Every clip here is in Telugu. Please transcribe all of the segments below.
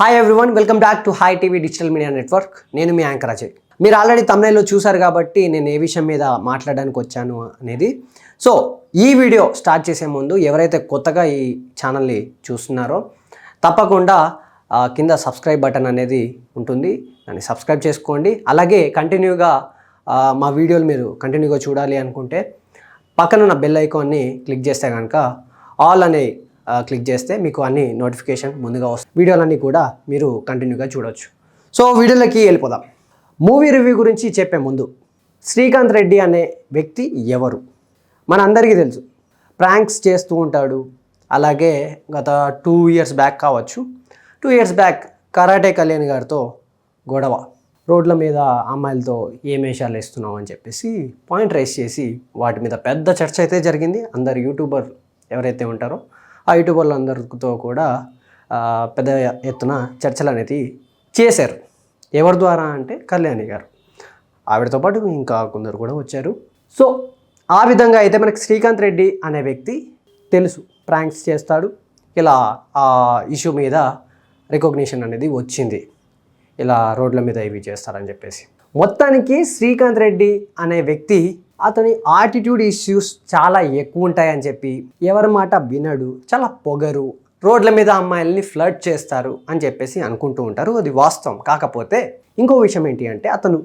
Hi everyone welcome back to Hi TV digital media network నేను మీ యాంకర్ అజయ్. మీరు ఆల్రెడీ తమిళలో చూశారు కాబట్టి నేను ఏ విషయం మీద మాట్లాడడానికి వచ్చాను అనేది. సో ఈ వీడియో స్టార్ట్ చేసే ముందు ఎవరైతే కొత్తగా ఈ ఛానల్ని చూస్తున్నారో తప్పకుండా కింద సబ్స్క్రైబ్ బటన్ అనేది ఉంటుంది. దాన్ని సబ్స్క్రైబ్ చేసుకోండి. అలాగే కంటిన్యూగా మా వీడియోలు మీరు కంటిన్యూగా చూడాలి అనుకుంటే పక్కన ఉన్న బెల్ ఐకాన్ని క్లిక్ చేస్తే కనుక ఆల్ అనే క్లిక్ చేస్తే మీకు అన్ని నోటిఫికేషన్ ముందుగా వస్తుంది వీడియోలన్నీ కూడా మీరు కంటిన్యూగా చూడొచ్చు. సో వీడియోలకి వెళ్ళిపోదాం. మూవీ రివ్యూ గురించి చెప్పే ముందు శ్రీకాంత్ రెడ్డి అనే వ్యక్తి ఎవరు? మనందరికీ తెలుసు. ప్రాంక్స్ చేస్తూ ఉంటాడు. అలాగే గత టూ ఇయర్స్ బ్యాక్ కావచ్చు. Two years back karate Kalyan గారితో గొడవ. రోడ్ల మీద అమ్మాయిలతో ఏం వేషాలు వేస్తున్నావు అని చెప్పేసి పాయింట్ రైస్ చేసి వాటి మీద పెద్ద చర్చ అయితే జరిగింది. అందరు యూట్యూబర్ ఎవరైతే ఉంటారో ఆ యూట్యూబర్లు అందరితో కూడా పెద్ద ఎత్తున చర్చలు అనేది చేశారు. ఎవరి ద్వారా అంటే కళ్యాణి గారు. ఆవిడతో పాటు ఇంకా కొందరు కూడా వచ్చారు. సో ఆ విధంగా అయితే మనకి శ్రీకాంత్ రెడ్డి అనే వ్యక్తి తెలుసు. ప్రాంక్స్ చేస్తాడు. ఇలా ఆ ఇష్యూ మీద రికగ్నిషన్ అనేది వచ్చింది. ఇలా రోడ్ల మీద ఇవి చేస్తారని చెప్పేసి. మొత్తానికి శ్రీకాంత్ రెడ్డి అనే వ్యక్తి అతని ఆటిట్యూడ్ ఇష్యూస్ చాలా ఎక్కువ ఉంటాయని చెప్పి ఎవరి మాట వినడు చాలా పొగరు. రోడ్ల మీద అమ్మాయిల్ని ఫ్లడ్ చేస్తారు అని చెప్పేసి అనుకుంటూ ఉంటారు. అది వాస్తవం. కాకపోతే ఇంకో విషయం ఏంటి అంటే అతను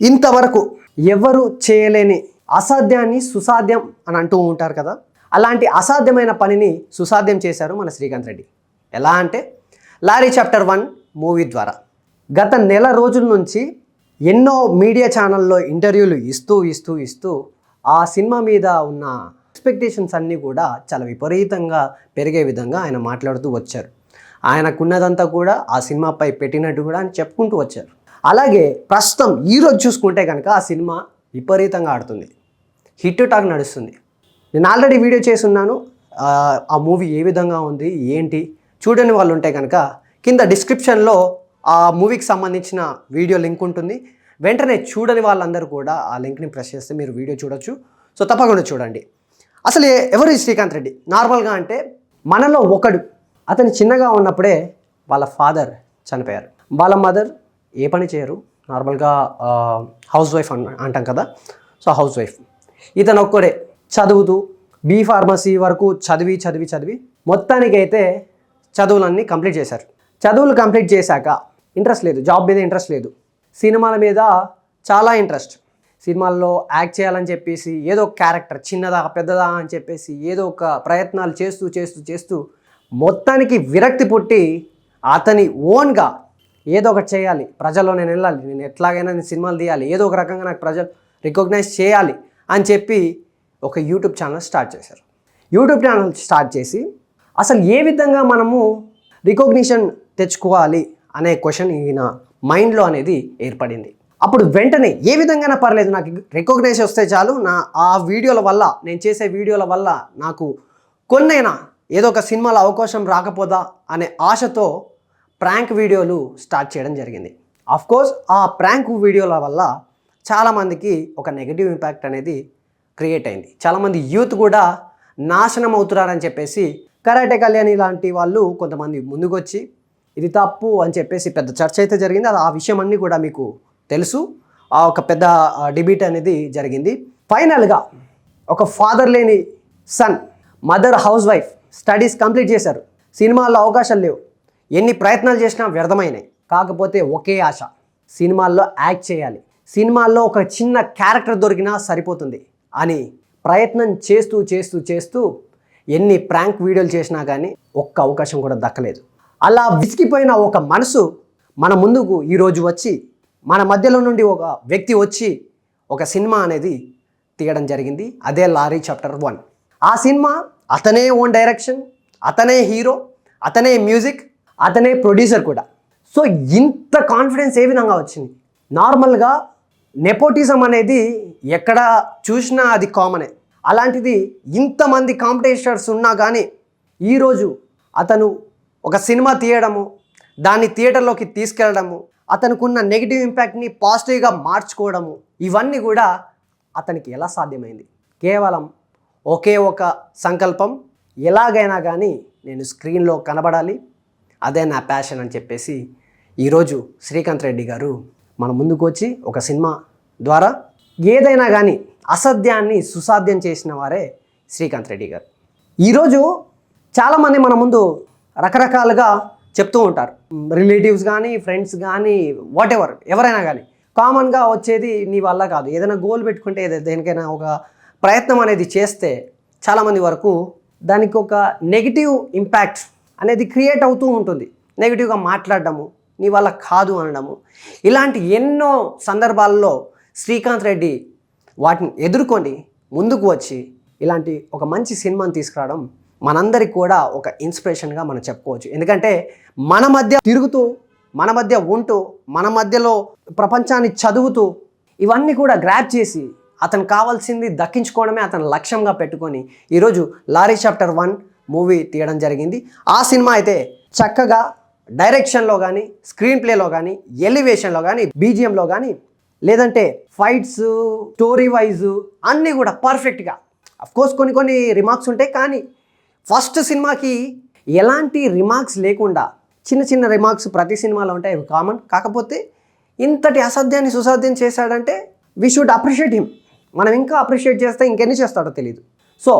ఇంతవరకు ఎవరు చేయలేని అసాధ్యాన్ని సుసాధ్యం అని అంటూ ఉంటారు కదా. అలాంటి అసాధ్యమైన పనిని సుసాధ్యం చేశారు మన శ్రీకాంత్ రెడ్డి. ఎలా అంటే లారీ చాప్టర్ వన్ మూవీ ద్వారా. గత నెల రోజుల నుంచి ఎన్నో మీడియా ఛానల్లో ఇంటర్వ్యూలు ఇస్తూ ఇస్తూ ఇస్తూ ఆ సినిమా మీద ఉన్న ఎక్స్పెక్టేషన్స్ అన్నీ కూడా చాలా విపరీతంగా పెరిగే విధంగా ఆయన మాట్లాడుతూ వచ్చారు. ఆయనకున్నదంతా కూడా ఆ సినిమాపై పెట్టినట్టు కూడా అని చెప్పుకుంటూ వచ్చారు. అలాగే ప్రస్తుతం ఈరోజు చూసుకుంటే కనుక ఆ సినిమా విపరీతంగా ఆడుతుంది. హిట్ టాక్ నడుస్తుంది. నేను ఆల్రెడీ వీడియో చేస్తున్నాను ఆ, ఆ మూవీ ఏ విధంగా ఉంది ఏంటి చూడని వాళ్ళు ఉంటే కనుక కింద డిస్క్రిప్షన్లో ఆ మూవీకి సంబంధించిన వీడియో లింక్ ఉంటుంది. వెంటనే చూడని వాళ్ళందరూ కూడా ఆ లింక్ని ప్రెస్ చేస్తే మీరు వీడియో చూడొచ్చు. సో తప్పకుండా చూడండి. అసలు ఎవరు ఈ శ్రీకాంత్ రెడ్డి? నార్మల్గా అంటే మనలో ఒకడు. అతను చిన్నగా ఉన్నప్పుడే వాళ్ళ ఫాదర్ చనిపోయారు. వాళ్ళ మదర్ ఏ పని చేయరు? నార్మల్గా హౌస్ వైఫ్ అన్ అంటాం కదా? So house wife. ఇతను ఒక్కడే. చదువుతూ బీ ఫార్మసీ వరకు చదివి చదివి చదివి మొత్తానికైతే చదువులన్నీ కంప్లీట్ చేశారు. చదువులు కంప్లీట్ చేశాక ఇంట్రెస్ట్ లేదు జాబ్ మీద ఇంట్రెస్ట్ లేదు. సినిమాల మీద చాలా ఇంట్రెస్ట్. సినిమాల్లో యాక్ట్ చేయాలని చెప్పేసి ఏదో ఒక క్యారెక్టర్ చిన్నదా పెద్దదా అని చెప్పేసి ఏదో ఒక ప్రయత్నాలు చేస్తూ చేస్తూ చేస్తూ మొత్తానికి విరక్తి పుట్టి అతని ఓన్గా ఏదో ఒకటి చేయాలి. ప్రజల్లో నేను వెళ్ళాలి నేను ఎట్లాగైనా నేను సినిమాలు తీయాలి ఏదో ఒక రకంగా నాకు ప్రజలు రికగ్నైజ్ చేయాలి అని చెప్పి ఒక యూట్యూబ్ ఛానల్ స్టార్ట్ చేశారు. యూట్యూబ్ ఛానల్ స్టార్ట్ చేసి అసలు ఏ విధంగా మనము రికగ్నిషన్ తెచ్చుకోవాలి? అనే క్వశ్చన్ ఈయన మైండ్లో అనేది ఏర్పడింది. అప్పుడు వెంటనే ఏ విధంగానే పర్లేదు నాకు రికగ్నైజ్ వస్తే చాలు. నా ఆ వీడియోల వల్ల నేను చేసే వీడియోల వల్ల నాకు కొన్నైనా ఏదో ఒక సినిమాలో అవకాశం రాకపోదా అనే ఆశతో ప్రాంక్ వీడియోలు స్టార్ట్ చేయడం జరిగింది. కోర్స్ ఆ ప్రాంక్ వీడియోల వల్ల చాలామందికి ఒక నెగిటివ్ ఇంపాక్ట్ అనేది క్రియేట్ అయింది. చాలామంది యూత్ కూడా నాశనం అవుతున్నారని చెప్పేసి కరాటే కళ్యాణి లాంటి వాళ్ళు కొంతమంది ముందుకొచ్చి ఇది తప్పు అని చెప్పేసి పెద్ద చర్చ అయితే జరిగింది. అది ఆ విషయం అన్నీ కూడా మీకు తెలుసు. ఆ ఒక పెద్ద డిబేట్ అనేది జరిగింది. ఫైనల్గా ఒక ఫాదర్ లేని son mother house wife studies complete చేశారు. సినిమాల్లో అవకాశాలు లేవు. ఎన్ని ప్రయత్నాలు చేసినా వ్యర్థమైనాయి. కాకపోతే ఒకే ఆశ సినిమాల్లో యాక్ట్ చేయాలి. సినిమాల్లో ఒక చిన్న క్యారెక్టర్ దొరికినా సరిపోతుంది అని ప్రయత్నం చేస్తూ చేస్తూ చేస్తూ ఎన్ని ప్రాంక్ వీడియోలు చేసినా కానీ ఒక్క అవకాశం కూడా దక్కలేదు. అలా విసిగిపోయిన ఒక మనసు మన ముందుకు ఈరోజు వచ్చి మన మధ్యలో నుండి ఒక వ్యక్తి వచ్చి ఒక సినిమా అనేది తీయడం జరిగింది. అదే లారీ చాప్టర్ వన్. ఆ సినిమా అతనే ఓన్ డైరెక్షన్ అతనే హీరో అతనే మ్యూజిక్ అతనే ప్రొడ్యూసర్ కూడా. సో ఇంత కాన్ఫిడెన్స్ ఏ విధంగా వచ్చింది? నార్మల్గా నెపోటిజం అనేది ఎక్కడ చూసినా అది కామనే. అలాంటిది ఇంతమంది కాంపిటీషన్స్ ఉన్నా కానీ ఈరోజు అతను ఒక సినిమా తీయడము దాన్ని థియేటర్లోకి తీసుకెళ్ళడము అతనుకున్న నెగిటివ్ ఇంపాక్ట్ని పాజిటివ్గా మార్చుకోవడము ఇవన్నీ కూడా అతనికి ఎలా సాధ్యమైంది? కేవలం ఒకే ఒక సంకల్పం ఎలాగైనా కానీ నేను స్క్రీన్లో కనబడాలి అదే నా ప్యాషన్ అని చెప్పేసి ఈరోజు శ్రీకాంత్ రెడ్డి గారు మన ముందుకు వచ్చి ఒక సినిమా ద్వారా ఏదైనా కానీ అసాధ్యాన్ని సుసాధ్యం చేసిన వారే శ్రీకాంత్ రెడ్డి గారు. ఈరోజు చాలామంది మన ముందు రకరకాలుగా చెప్తూ ఉంటారు. రిలేటివ్స్ కానీ ఫ్రెండ్స్ కానీ వాట్ ఎవర్ ఎవరైనా కానీ కామన్గా వచ్చేది నీ వల్ల కాదు. ఏదైనా గోల్ పెట్టుకుంటే దేనికైనా ఒక ప్రయత్నం అనేది చేస్తే చాలామంది వరకు దానికి ఒక నెగిటివ్ ఇంపాక్ట్ అనేది క్రియేట్ అవుతూ ఉంటుంది. నెగిటివ్గా మాట్లాడడము నీ వల్ల కాదు అనడము. ఇలాంటి ఎన్నో సందర్భాల్లో శ్రీకాంత్ రెడ్డి వాటిని ఎదుర్కొని ముందుకు వచ్చి ఇలాంటి ఒక మంచి సినిమాని తీసుకురావడం మనందరికి కూడా ఒక ఇన్స్పిరేషన్గా మనం చెప్పుకోవచ్చు. ఎందుకంటే మన మధ్య తిరుగుతూ మన మధ్య ఉంటూ మన మధ్యలో ప్రపంచాన్ని చదువుతూ ఇవన్నీ కూడా గ్రాప్ చేసి అతను కావాల్సింది దక్కించుకోవడమే అతను లక్ష్యంగా పెట్టుకొని ఈరోజు లారీ చాప్టర్ వన్ మూవీ తీయడం జరిగింది. ఆ సినిమా అయితే చక్కగా డైరెక్షన్లో కానీ స్క్రీన్ ప్లేలో కానీ ఎలివేషన్లో కానీ బీజిఎంలో కానీ లేదంటే ఫైట్స్ స్టోరీ వైజ్ అన్నీ కూడా పర్ఫెక్ట్గా కోర్స్ కొన్ని కొన్ని రిమార్క్స్ ఉంటాయి కానీ ఫస్ట్ సినిమాకి ఎలాంటి రిమార్క్స్ లేకుండా చిన్న చిన్న రిమార్క్స్ ప్రతి సినిమాలో ఉంటాయి కామన్. కాకపోతే ఇంతటి అసాధ్యాన్ని సుసాధ్యం చేశాడంటే వీ షుడ్ అప్రిషియేట్ హిమ్ మనం ఇంకా అప్రిషియేట్ చేస్తే ఇంకెన్ని చేస్తాడో తెలియదు సో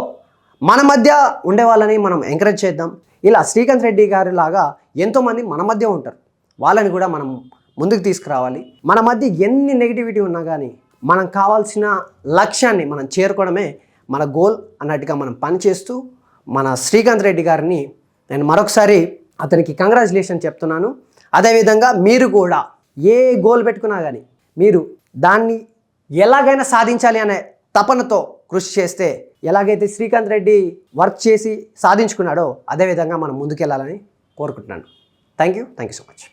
మన మధ్య ఉండే వాళ్ళని మనం ఎంకరేజ్ చేద్దాం. ఇలా శ్రీకాంత్ రెడ్డి గారి లాగా ఎంతోమంది మన మధ్య ఉంటారు. వాళ్ళని కూడా మనం ముందుకు తీసుకురావాలి. మన మధ్య ఎన్ని నెగిటివిటీ ఉన్నా కానీ మనం కావాల్సిన లక్ష్యాన్ని మనం చేరుకోవడమే మన గోల్ అన్నట్టుగా మనం పనిచేస్తూ మన శ్రీకాంత్ రెడ్డి గారిని నేను మరొకసారి అతనికి కంగ్రాచులేషన్ చెప్తున్నాను. అదేవిధంగా మీరు కూడా ఏ గోల్ పెట్టుకున్నా కానీ మీరు దాన్ని ఎలాగైనా సాధించాలి అనే తపనతో కృషి చేస్తే ఎలాగైతే శ్రీకాంత్ రెడ్డి వర్క్ చేసి సాధించుకున్నాడో అదేవిధంగా మనం ముందుకెళ్ళాలని కోరుకుంటున్నాను. Thank you thank you so much